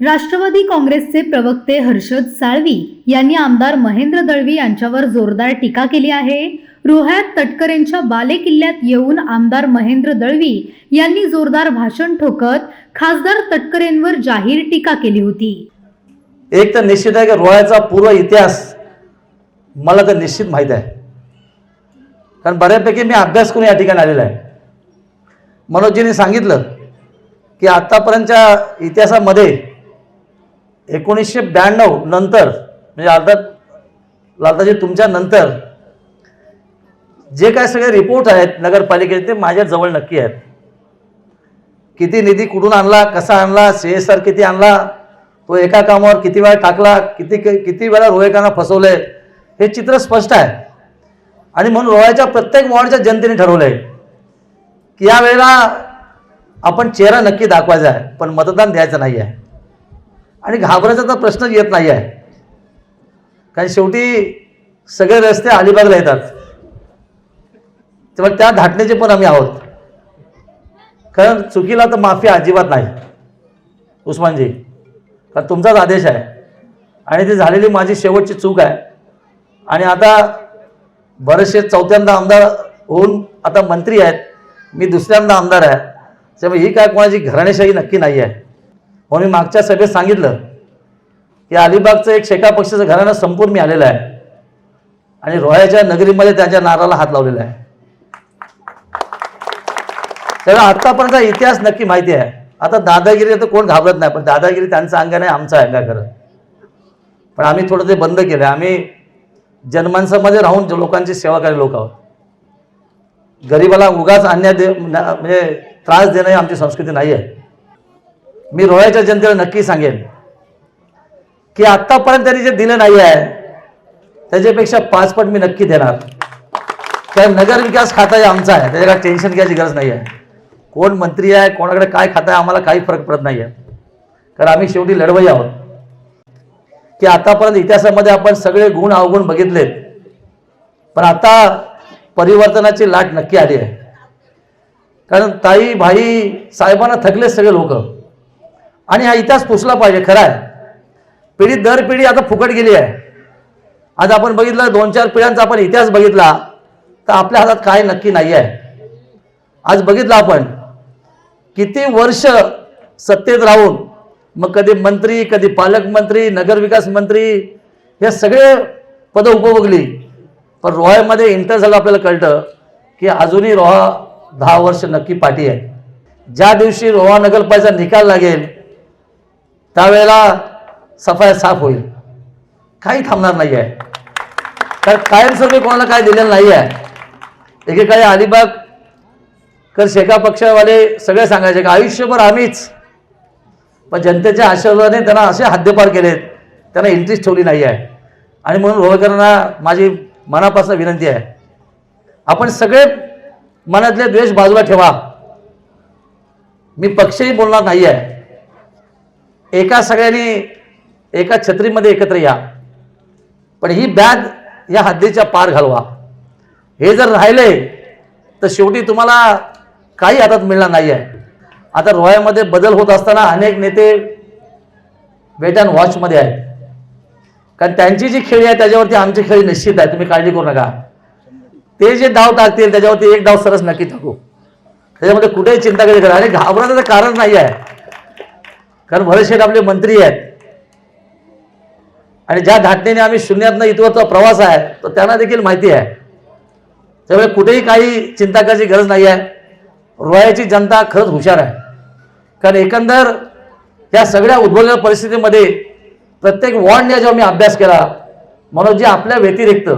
राष्ट्रवादी काँग्रेसचे प्रवक्ते हर्षद साळवी यांनी आमदार महेंद्र दळवी यांच्यावर जोरदार टीका केली आहे. रोह्यात तटकरेंच्या बालेकिल्ल्यात येऊन आमदार महेंद्र दळवी यांनी जोरदार भाषण ठोकत खासदार तटकरेंवर जाहीर टीका केली होती. एक तर निश्चित आहे की रोह्याचा पूर्व इतिहास मला तर निश्चित माहीत आहे. कारण बऱ्यापैकी मी अभ्यास करून या ठिकाणी आलेला आहे. मनोजजींनी सांगितलं की आत्तापर्यंतच्या इतिहासामध्ये एकोणीसशे ब्याण्णव नंतर म्हणजे अर्थात लालदाजी तुमच्या नंतर जे काय सगळे रिपोर्ट आहेत नगरपालिकेचे ते माझ्या जवळ नक्की आहेत. किती निधी कुठून आणला कसा आणला सी एस आर किती आणला तो एका कामावर किती वेळा टाकला किती किती वेळा रोहेकांना फसवले हे चित्र स्पष्ट आहे. आणि म्हणून रोह्याच्या प्रत्येक वॉर्डच्या जनतेने ठरवलं आहे की या वेळेला आपण चेहरा नक्की दाखवायचा आहे पण मतदान द्यायचं नाही आहे आणि घाबरायचा तर प्रश्नच येत नाही आहे कारण शेवटी सगळे रस्ते अलिबागला येतात. तेव्हा त्या धाटण्याचे पण आम्ही आहोत. कारण चुकीला तर माफी अजिबात नाही. उस्मानजी कारण तुमचाच आदेश आहे. आणि ती झालेली माझी शेवटची चूक आहे. आणि आता बरेचसे चौथ्यांदा आमदार होऊन आता मंत्री आहेत. मी दुसऱ्यांदा आमदार आहे. त्यामुळे ही काय कोणाची घराणेशाही नक्की नाही आहे म्हणून मी मागच्या सभेत सांगितलं की अलिबागचं एक शेका पक्षाचं घराणं संपूर्ण मी आलेलं आहे. आणि रोयाच्या नगरीमध्ये त्यांच्या नाराला हात लावलेला आहे. त्याला आत्तापर्यंत इतिहास नक्की माहिती आहे. आता दादागिरी तर कोण घाबरत नाही पण दादागिरी त्यांचं अंग नाही आमचं अंगा खरं. पण आम्ही थोडं ते बंद केलं. आम्ही जनमानसामध्ये राहून लोकांची सेवा करायला लोक आहोत. गरिबाला उगाच अन्याय दे म्हणजे त्रास देणं ही आमची संस्कृती नाही आहे मी रोह्याच्या जनतेला नक्की सांगेन की आत्तापर्यंत त्यांनी जे दिलं नाही आहे त्याच्यापेक्षा पाचपट मी नक्की देणार. कारण नगर विकास खाता हे आमचा आहे त्याच्या काय टेन्शन घ्यायची गरज नाही आहे. कोण मंत्री आहे कोणाकडे काय खातं आहे आम्हाला काही फरक पडत नाही आहे. कारण आम्ही शेवटी लढवई आहोत. की आतापर्यंत इतिहासामध्ये आपण सगळे गुण अवगुण बघितलेत. पण आता परिवर्तनाची लाट नक्की आली आहे. कारण ताई भाई साहेबांना थकले सगळे लोक. आणि हा इतिहास पुसला पाहिजे खरा आहे पिढी दर पिढी आता फुकट गेली आहे. आज आपण बघितलं दोन चार पिढ्यांचा आपण इतिहास बघितला तर आपल्या हातात काय नक्की नाही आहे. आज बघितलं आपण किती वर्ष सत्तेत राहून मग कधी मंत्री कधी पालकमंत्री नगरविकास मंत्री हे सगळे पदं उपभोगली. पण रोह्यामध्ये इंटर झालं आपल्याला कळतं की अजूनही रोहा दहा वर्ष नक्की पाठी आहे. ज्या दिवशी रोहा नगरपालिकेचा निकाल लागेल त्यावेळेला सफाया साफ होईल. काही थांबणार नाही आहे कारण कायमस्वरूपी कोणाला काय दिलेलं नाही आहे एकेकाळी अलिबाग कर शेका पक्षावाले सगळे सांगायचे का आयुष्यभर आम्हीच. पण जनतेच्या आशीर्वादाने त्यांना असे हद्दपार केलेत. त्यांना इंटरेस्ट ठेवली नाही आहे आणि म्हणून रोहकरांना माझी मनापासून विनंती आहे. आपण सगळे मनातले द्वेष बाजूला ठेवा. मी पक्षही बोलणार नाही आहे एका सगळ्यांनी एका छत्रीमध्ये एकत्र या. पण ही बॅग या हद्दीच्या पार घालवा. हे जर राहिले तर शेवटी तुम्हाला काही हातात मिळणार नाही आहे. आता रोयामध्ये बदल होत असताना अनेक नेते वेट अँड वॉचमध्ये आहेत. कारण त्यांची जी खेळी आहे त्याच्यावरती आमची खेळी निश्चित आहे. तुम्ही काळजी करू नका. ते जे डाव टाकतील त्याच्यावरती एक डाव सरस नक्की टाकू. त्याच्यामध्ये कुठेही चिंता कधी करा. आणि घाबरण्याचं कारण नाही आहे. कारण भरतशेठ आपले मंत्री आहेत. आणि ज्या धाटणीने आम्ही शून्यातनं इथवरचा प्रवास आहे तो त्यांना देखील माहिती आहे. त्यामुळे कुठेही काही चिंता करायची गरज नाही आहे रोयाची जनता खरंच हुशार आहे. कारण एकंदर या सगळ्या उद्भवलेल्या परिस्थितीमध्ये प्रत्येक वॉर्डने जेव्हा मी अभ्यास केला म्हणून जे आपल्या व्यतिरिक्त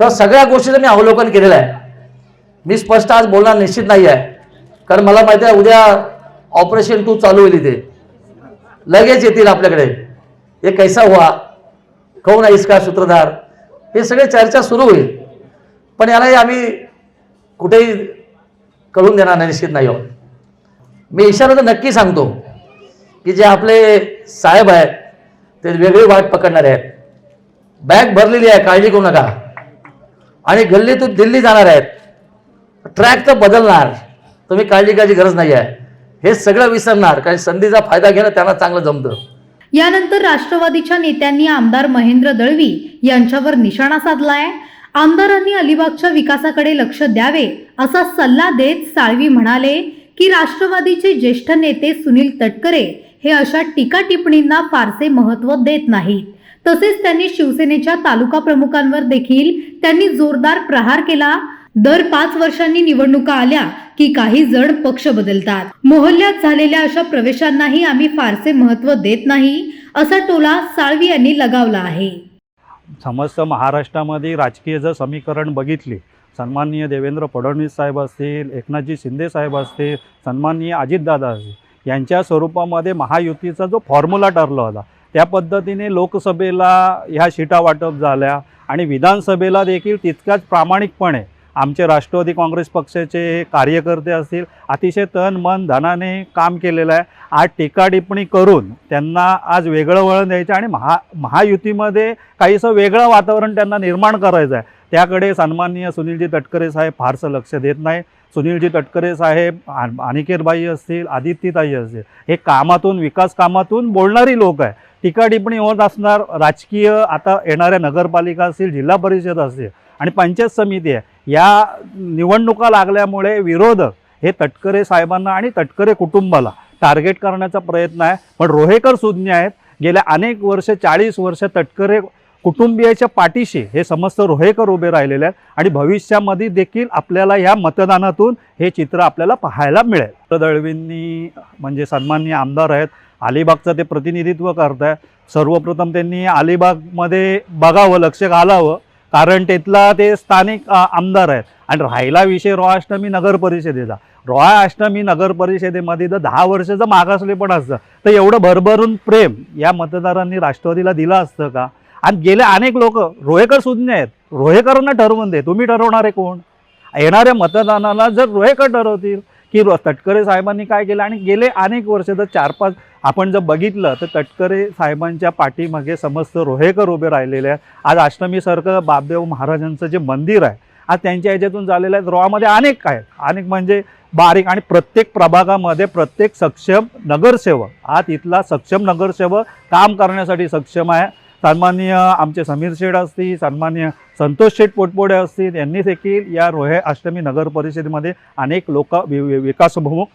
तर सगळ्या गोष्टीचं मी अवलोकन केलेलं आहे. मी स्पष्ट आज बोलणार निश्चित नाही आहे कारण मला माहिती आहे उद्या ऑपरेशन टू चालू होईल इथे. लगेच येतील आपल्याकडे. हे कैसा हुआ? कौन आहे इसका सूत्रधार? हे सगळे चर्चा सुरू होईल. पण यालाही आम्ही कुठेही कळून देणार नाही निश्चित नाही आहोत. मी इशारा तर नक्की सांगतो की जे आपले साहेब आहेत ते वेगळी वाट पकडणारे आहेत. बॅग भरलेली आहे काळजी करू नका. आणि गल्लीतून दिल्ली जाणार आहेत. ट्रॅक तर बदलणार. तुम्ही काळजी करायची गरज नाही आहे. हे सगळं विसरणार कारण संधीचा फायदा घेणं त्यांना चांगलं जमतं. यानंतर राष्ट्रवादीच्या नेत्यांनी आमदार महेंद्र दळवी यांच्यावर निशाणा साधलाय. आमदारांनी अलिबागच्या विकासाकडे लक्ष द्यावे असा सल्ला देत साळवी म्हणाले की राष्ट्रवादीचे ज्येष्ठ नेते सुनील तटकरे हे अशा टीका टिप्पणींना फारसे महत्त्व देत नाहीत. तसेच त्यांनी शिवसेनेच्या तालुका प्रमुखांवर देखील त्यांनी जोरदार प्रहार केला. दर पाच वर्षांनी निवडणुका आल्या की काही जण पक्ष बदलतात. मोहल्ल्यात झालेल्या अशा प्रवेशांनाही आम्ही फारसे महत्त्व देत नाही असा टोला साळवी यांनी लगावला आहे. समस्त महाराष्ट्रामध्ये राजकीय जर समीकरण बघितले सन्माननीय देवेंद्र फडणवीस साहेब असतील एकनाथजी शिंदे साहेब असतील सन्माननीय अजितदादा असतील यांच्या स्वरूपामध्ये महायुतीचा जो फॉर्म्युला ठरला होता त्या पद्धतीने लोकसभेला ह्या शिटा वाटप झाल्या आणि विधानसभेला देखील तितक्याच प्रामाणिकपणे आमचे राष्ट्रवादी काँग्रेस पक्षाचे कार्यकर्ते असतील अतिशय तन मन धनाने काम केलेलं आहे. आज टीका टिप्पणी करून त्यांना आज वेगळं वळण द्यायचं आणि महा महायुतीमध्ये काहीसं वेगळं वातावरण त्यांना निर्माण करायचं आहे. त्याकडे सन्माननीय सुनीलजी तटकरे साहेब फारसं लक्ष देत नाही सुनीलजी तटकरे साहेब अनिकेतबाई असतील आदित्यताई असतील हे कामातून विकास कामातून बोलणारी लोक आहे टीका टिप्पणी होत असणार राजकीय आता येणाऱ्या नगरपालिका असतील जिल्हा परिषद असतील आणि पंचायत समिती आहे. या निवडणुका लागल्यामुळे विरोधक हे तटकरे साहेबांना आणि तटकरे कुटुंबाला टार्गेट करण्याचा प्रयत्न आहे. पण रोहेकर सुज्ञ आहेत. गेल्या अनेक वर्ष चाळीस वर्ष तटकरे कुटुंबियाच्या पाठीशी हे समस्त रोहेकर उभे राहिलेले आहेत. आणि भविष्यामध्ये देखील आपल्याला ह्या मतदानातून हे चित्र आपल्याला पाहायला मिळेल. दळवींनी म्हणजे सन्माननीय आमदार आहेत. अलिबागचं ते प्रतिनिधित्व करत आहे सर्वप्रथम त्यांनी अलिबागमध्ये बघावं लक्ष घालावं. कारण तिथला ते स्थानिक आमदार आहेत. आणि राहिला विषय रोहा अष्टमी नगर परिषदेचा. रोहा अष्टमी नगर परिषदेमध्ये जर दहा वर्षाचं मागासले पण असतं. तर एवढं भरभरून प्रेम या मतदारांनी राष्ट्रवादीला दिलं असतं का? आणि गेले अनेक लोक रोहेकर सुज्ञ आहेत. रोहेकरांना ठरवून दे. तुम्ही ठरवणारे कोण? येणाऱ्या मतदानाला जर रोहेकर ठरवतील की तटकरे साहेबांनी काय केलं? आणि गेले अनेक वर्ष जर चार पाच आपण जर बघितलं तर तटकरे साहेबांच्या पाठीमागे समस्त रोहेकर उभे राहिलेले आहेत. आज अष्टमीसारखं बाबदेव महाराजांचं जे मंदिर आहे आज त्यांच्या ह्याच्यातून झालेलं आहे. रोहामध्ये अनेक आहेत. अनेक म्हणजे बारीक आणि प्रत्येक प्रभागामध्ये प्रत्येक सक्षम नगरसेवक. हा तिथला सक्षम नगरसेवक काम करण्यासाठी सक्षम आहे. सन्मान्य आमचे समीर शेठ असतील सन्मान्य संतोष शेठ पोटपोडे असतील यांनी देखील या रोहे अष्टमी नगर परिषदेमध्ये अनेक लोक वि-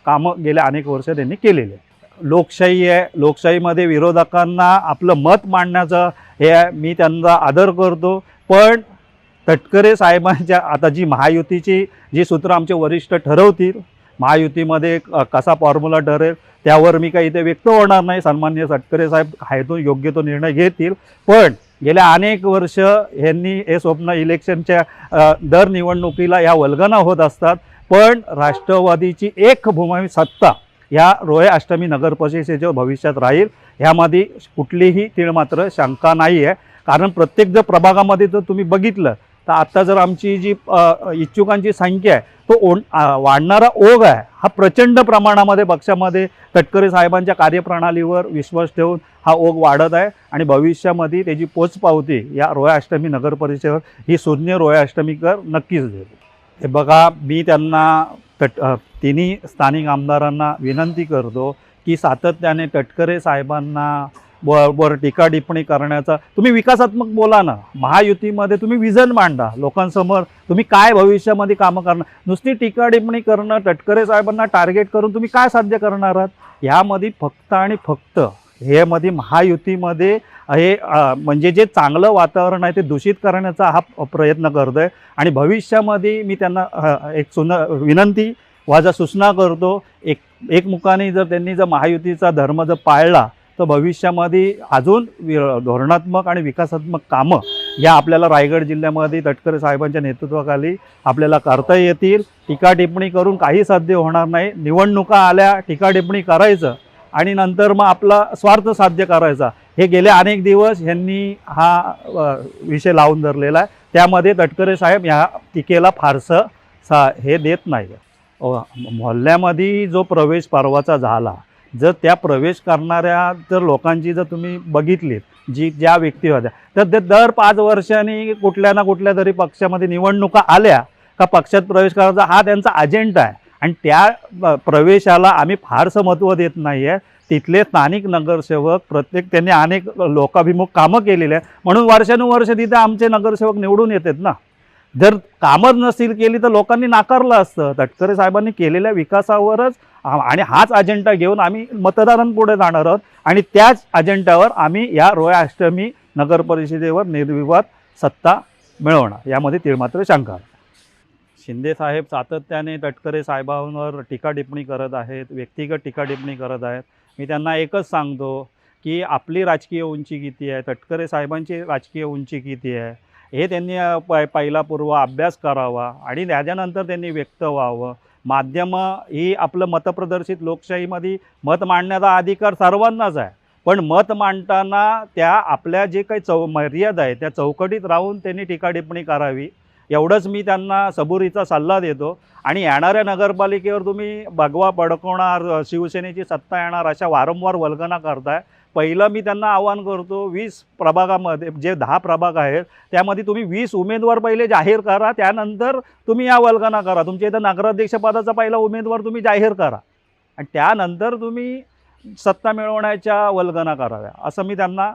कामं गेल्या अनेक वर्ष त्यांनी केलेली. लोकशाही आहे लोकशाहीमध्ये विरोधकांना आपलं मत मांडण्याचं हे आहे मी त्यांचा आदर करतो. पण तटकरे साहेबांच्या आता जी महायुतीची जी सूत्र आमचे वरिष्ठ ठरवतील महायुतीमध्ये क- कसा फॉर्म्युला ठरेल त्यावर मी काही इथे व्यक्त होणार नाही. सन्मान्य सटकरे साहेब आहे तो योग्य तो निर्णय घेतील. पण गेल्या अनेक वर्ष ह्यांनी हे स्वप्न इलेक्शनच्या दर निवडणुकीला या वल्गना होत असतात. पण राष्ट्रवादीची एक भूमी सत्ता ह्या रोहे अष्टमी नगर परिषदेच्या भविष्यात राहील. ह्यामध्ये कुठलीही तीळ मात्र शंका नाही आहे कारण प्रत्येक जर प्रभागामध्ये जर तुम्ही बघितलं तर आत्ता जर आमची जी इच्छुकांची संख्या आहे तो ओढ वाढणारा ओघ आहे हा प्रचंड प्रमाणामध्ये पक्षामध्ये तटकरे साहेबांच्या कार्यप्रणालीवर विश्वास ठेवून हा ओघ वाढत आहे आणि भविष्यामध्ये त्याची पोचपावती या रोया अष्टमी नगर परिषदेवर ही शून्य रोया अष्टमीकर नक्कीच देईल. हे बघा मी त्यांना तट तिन्ही स्थानिक आमदारांना विनंती करतो की सातत्याने तटकरे साहेबांना वर वर टीका टिप्पणी करण्याचा. तुम्ही विकासात्मक बोला ना. महायुतीमध्ये तुम्ही विजन मांडा लोकांसमोर. तुम्ही काय भविष्यामध्ये कामं करणार? नुसती टीका टिप्पणी करणं टटकरे साहेबांना टार्गेट करून तुम्ही काय साध्य करणार आहात? ह्यामध्ये फक्त आणि फक्त हे मध्ये महायुतीमध्ये हे म्हणजे जे चांगलं वातावरण आहे ते दूषित करण्याचा हा प्रयत्न करतो आहे आणि भविष्यामध्ये मी त्यांना एक सुन विनंती वाजा सूचना करतो. एक एकमुखाने जर त्यांनी जर महायुतीचा धर्म जर पाळला तर भविष्यामध्ये अजून वि धोरणात्मक आणि विकासात्मक कामं या आपल्याला रायगड जिल्ह्यामध्ये तटकरे साहेबांच्या नेतृत्वाखाली आपल्याला करता येतील. टीका टिप्पणी करून काही साध्य होणार नाही. निवडणुका आल्या टीका टिप्पणी करायचं आणि नंतर मग आपला स्वार्थ साध्य करायचा. हे गेले अनेक दिवस ह्यांनी हा विषय लावून धरलेला आहे. त्यामध्ये तटकरे साहेब ह्या टीकेला फारसं सा हे देत नाही मोहल्ल्यामध्ये जो प्रवेश परवाचा झाला जर त्या प्रवेश करणाऱ्या जर लोकांची जर तुम्ही बघितलीत जी ज्या व्यक्ती होत्या तर ते दर पाच वर्षांनी कुठल्या ना कुठल्या तरी पक्षामध्ये निवडणुका आल्या का पक्षात प्रवेश करायचा हा त्यांचा अजेंडा आहे. आणि त्या प्रवेशाला आम्ही फारसं महत्त्व देत नाही आहे तिथले स्थानिक नगरसेवक प्रत्येक त्यांनी अनेक लोकाभिमुख कामं केलेली आहे म्हणून वर्षानुवर्ष तिथे आमचे नगरसेवक निवडून येतात ना. जर कामच नसतील केली तर लोकांनी नाकारलं असतं. तटकरे साहेबांनी केलेल्या विकासावरच आणि हाच अजेंडा घेऊन आम्ही मतदारांपुढे जाणार आहोत. आणि त्याच अजेंड्यावर आम्ही या रोया अष्टमी नगर परिषदेवर निर्विवाद सत्ता मिळवणार. यामध्ये तिळमात्र शंका शिंदे साहेब सातत्याने तटकरे साहेबांवर टीका टिप्पणी करत आहेत व्यक्तिगत टीका टिप्पणी करत आहेत. मी त्यांना एकच सांगतो की आपली राजकीय उंची किती आहे? तटकरे साहेबांची राजकीय उंची किती आहे? हे त्यांनी प पहिला पूर्व अभ्यास करावा आणि त्याच्यानंतर त्यांनी व्यक्त व्हावं. माध्यमं ही आपलं मतप्रदर्शित लोकशाहीमध्ये मत मांडण्याचा अधिकार सर्वांनाच आहे. पण मत मांडताना त्या आपल्या जे काही चौ मर्यादा आहे त्या चौकटीत राहून त्यांनी टीका टिप्पणी करावी. एवढंच मी त्यांना सबुरीचा सल्ला देतो. आणि येणाऱ्या नगरपालिकेवर तुम्ही भगवा भडकवणार शिवसेनेची सत्ता येणार अशा वारंवार वल्गना करताय. पहिलं मी त्यांना आवाहन करतो वीस प्रभागामध्ये जे दहा प्रभाग आहेत त्यामध्ये तुम्ही वीस उमेदवार पहिले जाहीर करा त्यानंतर तुम्ही या वल्गना करा. तुमच्या इथं नगराध्यक्षपदाचा पहिला उमेदवार तुम्ही जाहीर करा. आणि त्यानंतर तुम्ही सत्ता मिळवण्याच्या वल्गना कराव्या असं मी त्यांना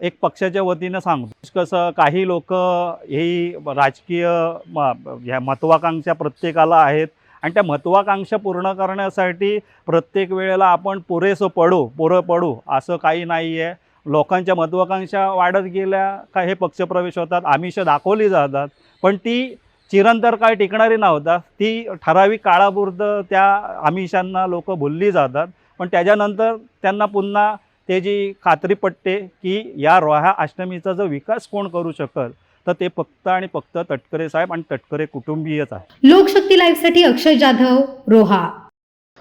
एक पक्षाच्या वतीनं सांगतो. म्हणजे कसं काही लोक ही राजकीय म ह्या महत्त्वाकांक्षा प्रत्येकाला आहेत. आणि त्या महत्त्वाकांक्षा पूर्ण करण्यासाठी प्रत्येक वेळेला आपण पुरेसं पडू पुरं पडू असं काही नाही आहे लोकांच्या महत्त्वाकांक्षा वाढत गेल्या का हे पक्षप्रवेश होतात आमिष दाखवली जातात. पण ती चिरंतर काय टिकणारी नव्हता. ती ठराविक काळापुरतं त्या आमिषांना लोक भुलली जातात. पण त्याच्यानंतर त्यांना पुन्हा त्याची खात्री पटते की या रोहा अष्टमीचा जो विकास कोण करू शकल तर ते फक्त आणि फक्त तटकरे साहेब आणि तटकरे कुटुंबीयच आहे. लोकशक्ती लाईव्हसाठी अक्षय जाधव रोहा.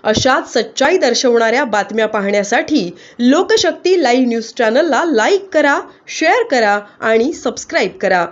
अशाच सच्चाई दर्शवणाऱ्या बातम्या पाहण्यासाठी लोकशक्ती लाईव्ह न्यूज चॅनलला लाईक करा शेअर करा आणि सबस्क्राईब करा.